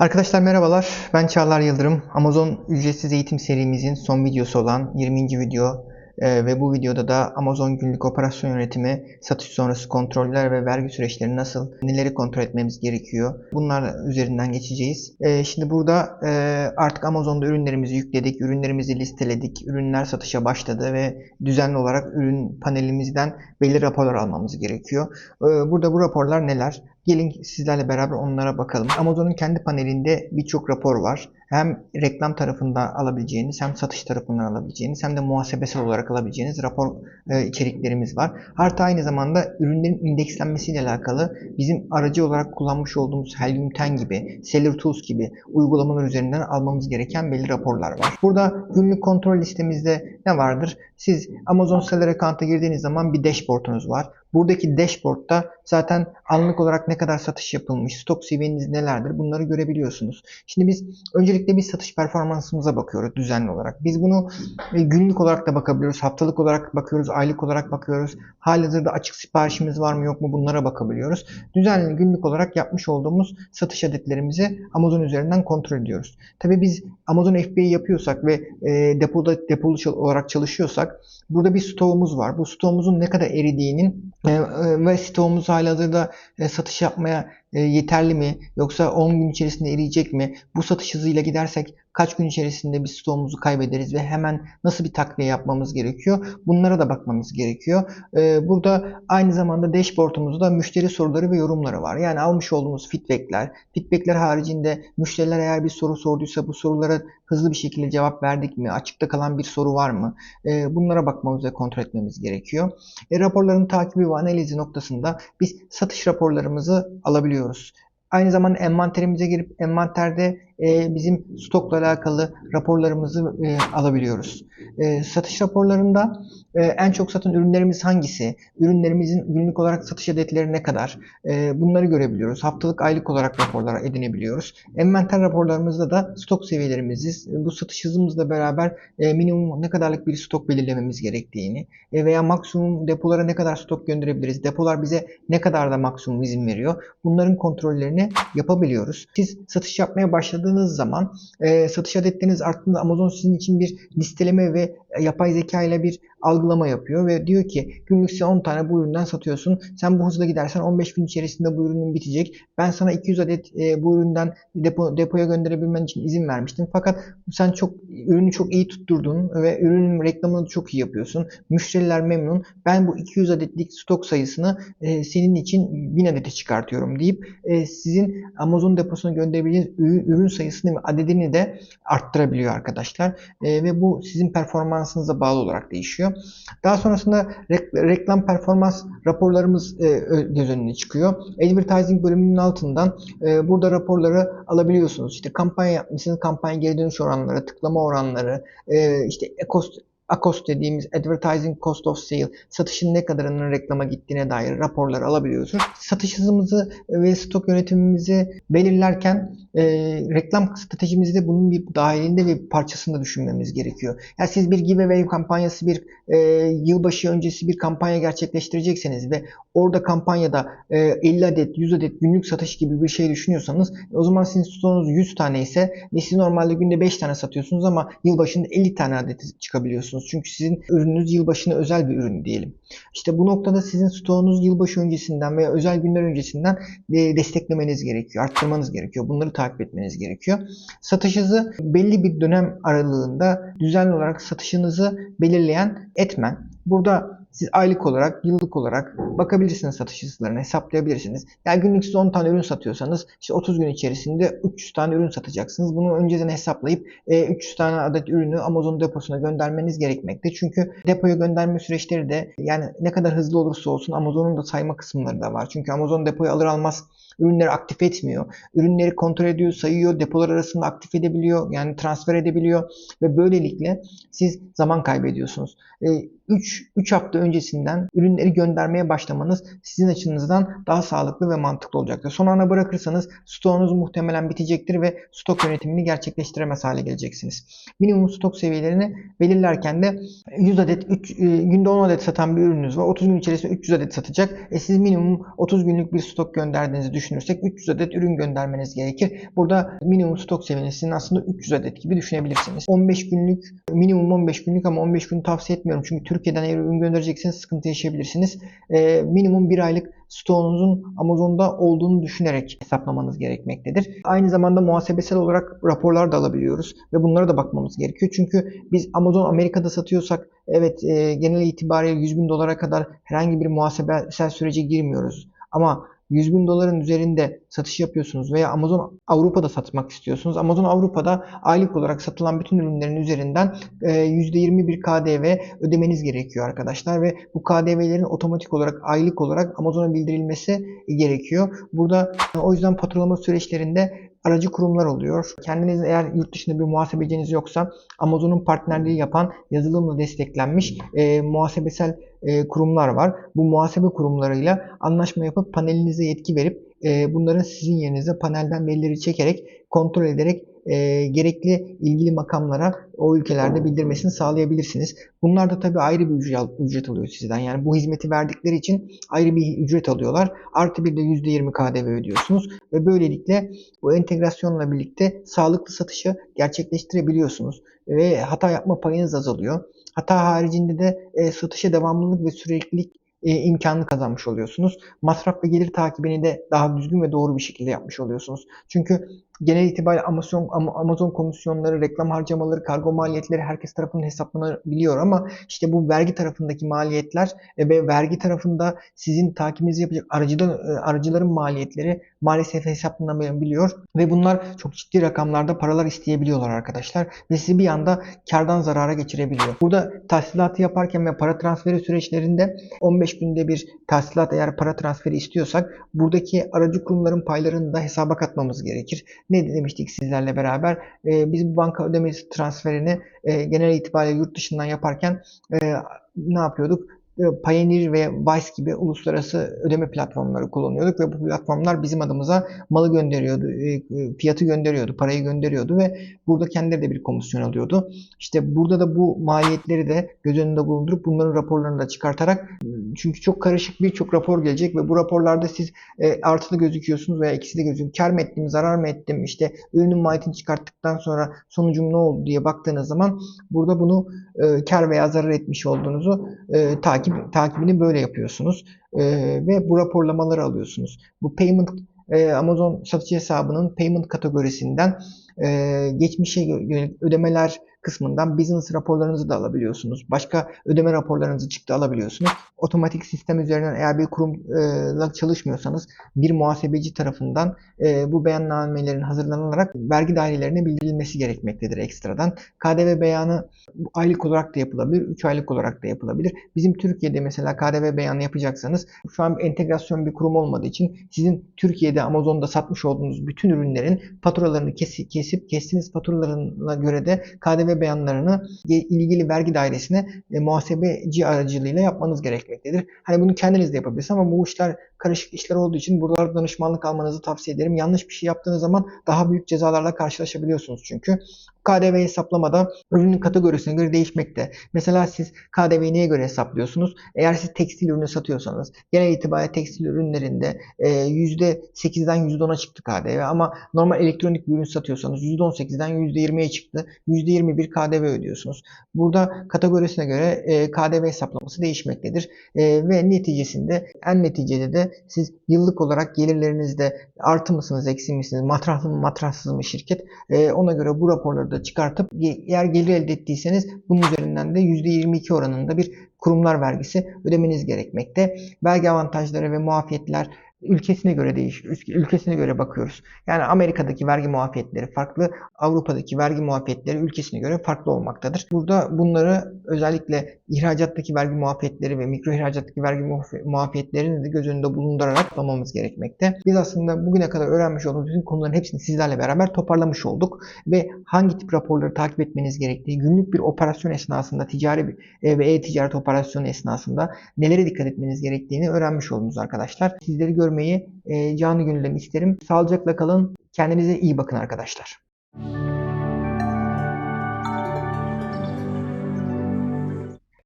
Arkadaşlar merhabalar. Ben Çağlar Yıldırım. Amazon ücretsiz eğitim serimizin son videosu olan 20. video e, ve bu videoda da Amazon günlük operasyon yönetimi, satış sonrası kontroller ve vergi süreçleri nasıl, neleri kontrol etmemiz gerekiyor. Bunlar üzerinden geçeceğiz. E, şimdi burada e, artık Amazon'da ürünlerimizi yükledik, ürünlerimizi listeledik, ürünler satışa başladı ve düzenli olarak ürün panelimizden belli raporlar almamız gerekiyor. E, burada bu raporlar neler? Gelin sizlerle beraber onlara bakalım. Amazon'un kendi panelinde birçok rapor var. Hem reklam tarafından alabileceğiniz hem satış tarafından alabileceğiniz hem de muhasebesel olarak alabileceğiniz rapor e, içeriklerimiz var. Artı aynı zamanda ürünlerin indekslenmesiyle alakalı bizim aracı olarak kullanmış olduğumuz Helium 10 gibi, Seller Tools gibi uygulamalar üzerinden almamız gereken belli raporlar var. Burada günlük kontrol listemizde ne vardır? Siz Amazon Seller Account'a girdiğiniz zaman bir dashboard'unuz var. Buradaki dashboard'da zaten anlık olarak ne kadar satış yapılmış, stok seviyeniz nelerdir bunları görebiliyorsunuz. Şimdi biz öncelikle bir satış performansımıza bakıyoruz düzenli olarak. Biz bunu e, günlük olarak da bakabiliyoruz, haftalık olarak bakıyoruz, aylık olarak bakıyoruz. Halihazırda açık siparişimiz var mı yok mu bunlara bakabiliyoruz. Düzenli günlük olarak yapmış olduğumuz satış adetlerimizi Amazon üzerinden kontrol ediyoruz. Tabii biz Amazon FBA yapıyorsak ve e, depoda depolu olarak çalışıyorsak burada bir stoğumuz var. Bu stoğumuzun ne kadar eridiğinin e, ve stoğumuz halihazırda satış yapmaya yeterli mi yoksa 10 gün içerisinde eriyecek mi? Bu satış hızıyla gidersek kaç gün içerisinde bir stoğumuzu kaybederiz ve hemen nasıl bir takviye yapmamız gerekiyor? Bunlara da bakmamız gerekiyor. E, burada aynı zamanda dashboard'umuzda müşteri soruları ve yorumları var. Yani almış olduğumuz feedbackler, feedbackler haricinde müşteriler eğer bir soru sorduysa bu sorulara hızlı bir şekilde cevap verdik mi? Açıkta kalan bir soru var mı? E, bunlara bakmamız ve kontrol etmemiz gerekiyor. E, raporların takibi ve analizi noktasında biz satış raporlarımızı alabiliyoruz. Aynı zamanda envanterimize girip envanterde e, bizim stokla alakalı raporlarımızı e, alabiliyoruz. E, satış raporlarında en çok satan ürünlerimiz hangisi? Ürünlerimizin günlük olarak satış adetleri ne kadar? Bunları görebiliyoruz. Haftalık, aylık olarak raporlar edinebiliyoruz. Envanter raporlarımızda da stok seviyelerimizi, bu satış hızımızla beraber minimum ne kadarlık bir stok belirlememiz gerektiğini veya maksimum depolara ne kadar stok gönderebiliriz? Depolar bize ne kadar da maksimum izin veriyor? Bunların kontrollerini yapabiliyoruz. Siz satış yapmaya başladığınız zaman e, satış adetleriniz arttığında Amazon sizin için bir listeleme ve yapay zeka ile bir algılama yapıyor ve diyor ki günlük sen 10 tane bu üründen satıyorsun. Sen bu hızla gidersen 15 gün içerisinde bu ürünün bitecek. Ben sana 200 adet e, bu üründen depo, depoya gönderebilmen için izin vermiştim. Fakat sen çok ürünü çok iyi tutturdun ve ürünün reklamını çok iyi yapıyorsun. Müşteriler memnun. Ben bu 200 adetlik stok sayısını e, senin için 1000 adete çıkartıyorum deyip e, sizin Amazon deposuna gönderebileceğiniz ürün, ürün sayısını ve adedini de arttırabiliyor arkadaşlar. E, ve bu sizin performansınıza bağlı olarak değişiyor. Daha sonrasında rek- reklam performans raporlarımız e, göz önüne çıkıyor. Advertising bölümünün altından e, burada raporları alabiliyorsunuz. İşte kampanya yapmışsınız, kampanya geri dönüş oranları, tıklama oranları, e, işte e-cost ACOS dediğimiz Advertising Cost of Sale, satışın ne kadarının reklama gittiğine dair raporlar alabiliyorsunuz. Satış hızımızı ve stok yönetimimizi belirlerken e, reklam stratejimizi de bunun bir dahilinde ve parçasında düşünmemiz gerekiyor. Yani siz bir giveaway kampanyası, bir e, yılbaşı öncesi bir kampanya gerçekleştirecekseniz ve orada kampanyada e, 50 adet, 100 adet günlük satış gibi bir şey düşünüyorsanız o zaman sizin stoğunuz 100 tane ise ve siz normalde günde 5 tane satıyorsunuz ama yılbaşında 50 tane adet çıkabiliyorsunuz. Çünkü sizin ürününüz yılbaşına özel bir ürün diyelim. İşte bu noktada sizin stoğunuz yılbaşı öncesinden veya özel günler öncesinden e, desteklemeniz gerekiyor, arttırmanız gerekiyor. Bunları takip etmeniz gerekiyor. Satış hızı belli bir dönem aralığında düzenli olarak satışınızı belirleyen etmen. Burada siz aylık olarak, yıllık olarak bakabilirsiniz satış hızlarını hesaplayabilirsiniz. Yani günlük siz 10 tane ürün satıyorsanız işte 30 gün içerisinde 300 tane ürün satacaksınız. Bunu önceden hesaplayıp e, 300 tane adet ürünü Amazon deposuna göndermeniz gerekmekte. Çünkü depoya gönderme süreçleri de yani ne kadar hızlı olursa olsun Amazon'un da sayma kısımları da var. Çünkü Amazon depoyu alır almaz ürünleri aktif etmiyor. Ürünleri kontrol ediyor, sayıyor, depolar arasında aktif edebiliyor, yani transfer edebiliyor ve böylelikle siz zaman kaybediyorsunuz. E, 3, 3 hafta öncesinden ürünleri göndermeye başlamanız sizin açınızdan daha sağlıklı ve mantıklı olacaktır. Son ana bırakırsanız stoğunuz muhtemelen bitecektir ve stok yönetimini gerçekleştiremez hale geleceksiniz. Minimum stok seviyelerini belirlerken de 100 adet, 3, günde 10 adet satan bir ürününüz var. 30 gün içerisinde 300 adet satacak. E siz minimum 30 günlük bir stok gönderdiğinizi düşünürsek 300 adet ürün göndermeniz gerekir. Burada minimum stok seviyeniz sizin aslında 300 adet gibi düşünebilirsiniz. 15 günlük, minimum 15 günlük ama 15 gün tavsiye etmiyorum. Çünkü Türkiye'den eğer ürün gönderecekseniz sıkıntı yaşayabilirsiniz. E, minimum bir aylık stoğunuzun Amazon'da olduğunu düşünerek hesaplamanız gerekmektedir. Aynı zamanda muhasebesel olarak raporlar da alabiliyoruz ve bunlara da bakmamız gerekiyor. Çünkü biz Amazon Amerika'da satıyorsak evet e, genel itibariyle 100 bin dolara kadar herhangi bir muhasebesel sürece girmiyoruz. Ama 100 bin doların üzerinde satış yapıyorsunuz veya Amazon Avrupa'da satmak istiyorsunuz. Amazon Avrupa'da aylık olarak satılan bütün ürünlerin üzerinden %20 bir KDV ödemeniz gerekiyor arkadaşlar ve bu KDV'lerin otomatik olarak aylık olarak Amazon'a bildirilmesi gerekiyor. Burada o yüzden faturalama süreçlerinde aracı kurumlar oluyor. Kendiniz eğer yurt dışında bir muhasebeciniz yoksa Amazon'un partnerliği yapan yazılımla desteklenmiş e, muhasebesel e, kurumlar var. Bu muhasebe kurumlarıyla anlaşma yapıp panelinize yetki verip e, bunların sizin yerinize panelden verileri çekerek kontrol ederek e, gerekli ilgili makamlara o ülkelerde bildirmesini sağlayabilirsiniz. Bunlar da tabii ayrı bir ücret, alıyor sizden. Yani bu hizmeti verdikleri için ayrı bir ücret alıyorlar. Artı bir de %20 KDV ödüyorsunuz ve böylelikle bu entegrasyonla birlikte sağlıklı satışı gerçekleştirebiliyorsunuz ve hata yapma payınız azalıyor. Hata haricinde de e, satışa devamlılık ve süreklilik e, imkanını kazanmış oluyorsunuz. Masraf ve gelir takibini de daha düzgün ve doğru bir şekilde yapmış oluyorsunuz. Çünkü genel itibariyle Amazon, Amazon komisyonları, reklam harcamaları, kargo maliyetleri herkes tarafından hesaplanabiliyor ama işte bu vergi tarafındaki maliyetler e, ve vergi tarafında sizin takibinizi yapacak aracıdan, e, aracıların maliyetleri maalesef hesaplanamayabiliyor ve bunlar çok ciddi rakamlarda paralar isteyebiliyorlar arkadaşlar ve sizi bir anda kardan zarara geçirebiliyor. Burada tahsilatı yaparken ve para transferi süreçlerinde 15 günde bir tahsilat eğer para transferi istiyorsak buradaki aracı kurumların paylarını da hesaba katmamız gerekir. Ne demiştik sizlerle beraber? E, biz bu banka ödemesi transferini e, genel itibariyle yurt dışından yaparken e, ne yapıyorduk? Payoneer ve Vice gibi uluslararası ödeme platformları kullanıyorduk ve bu platformlar bizim adımıza malı gönderiyordu, e, e, fiyatı gönderiyordu, parayı gönderiyordu ve burada kendileri de bir komisyon alıyordu. İşte burada da bu maliyetleri de göz önünde bulundurup bunların raporlarını da çıkartarak çünkü çok karışık birçok rapor gelecek ve bu raporlarda siz e, artılı gözüküyorsunuz veya ikisi de gözüküyor. Kar mı ettim, zarar mı ettim, işte ürünün maliyetini çıkarttıktan sonra sonucum ne oldu diye baktığınız zaman burada bunu kar veya zarar etmiş olduğunuzu takip takip, takibini böyle yapıyorsunuz. E, ve bu raporlamaları alıyorsunuz. Bu payment e, Amazon satıcı hesabının payment kategorisinden e, geçmişe yönelik ödemeler kısmından business raporlarınızı da alabiliyorsunuz. Başka ödeme raporlarınızı çıktı alabiliyorsunuz. Otomatik sistem üzerinden eğer bir kurumla çalışmıyorsanız bir muhasebeci tarafından e, bu beyannamelerin hazırlanarak vergi dairelerine bildirilmesi gerekmektedir ekstradan. KDV beyanı aylık olarak da yapılabilir, 3 aylık olarak da yapılabilir. Bizim Türkiye'de mesela KDV beyanı yapacaksanız şu an entegrasyon bir kurum olmadığı için sizin Türkiye'de Amazon'da satmış olduğunuz bütün ürünlerin faturalarını kesip, kesip kestiğiniz faturalarına göre de KDV beyanlarını ilgili vergi dairesine e, muhasebeci aracılığıyla yapmanız gerekmektedir. Hani bunu kendiniz de yapabilirsiniz ama bu işler karışık işler olduğu için buralarda danışmanlık almanızı tavsiye ederim. Yanlış bir şey yaptığınız zaman daha büyük cezalarla karşılaşabiliyorsunuz çünkü. KDV hesaplamada ürünün kategorisine göre değişmekte. Mesela siz KDV'yi neye göre hesaplıyorsunuz? Eğer siz tekstil ürünü satıyorsanız genel itibariyle tekstil ürünlerinde %8'den e, %10'a çıktı KDV ama normal elektronik bir ürün satıyorsanız %18'den %20'ye çıktı. %21 KDV ödüyorsunuz. Burada kategorisine göre e, KDV hesaplaması değişmektedir. E, ve neticesinde en neticede de siz yıllık olarak gelirlerinizde artı mısınız, eksi misiniz, matrahlı mı, matrahsız mı şirket ona göre bu raporları da çıkartıp eğer gelir elde ettiyseniz bunun üzerinden de %22 oranında bir kurumlar vergisi ödemeniz gerekmekte. Vergi avantajları ve muafiyetler ülkesine göre değişiyor. Ülkesine göre bakıyoruz. Yani Amerika'daki vergi muafiyetleri farklı, Avrupa'daki vergi muafiyetleri ülkesine göre farklı olmaktadır. Burada bunları özellikle ihracattaki vergi muafiyetleri ve mikro ihracattaki vergi muaf- muafiyetlerini de göz önünde bulundurarak anlamamız gerekmekte. Biz aslında bugüne kadar öğrenmiş olduğumuz bütün konuların hepsini sizlerle beraber toparlamış olduk ve hangi tip raporları takip etmeniz gerektiği, günlük bir operasyon esnasında, ticari e, ve e-ticaret operasyonu esnasında nelere dikkat etmeniz gerektiğini öğrenmiş oldunuz arkadaşlar. Sizleri görmeyi e, canı gönülden isterim. Sağlıcakla kalın. Kendinize iyi bakın arkadaşlar.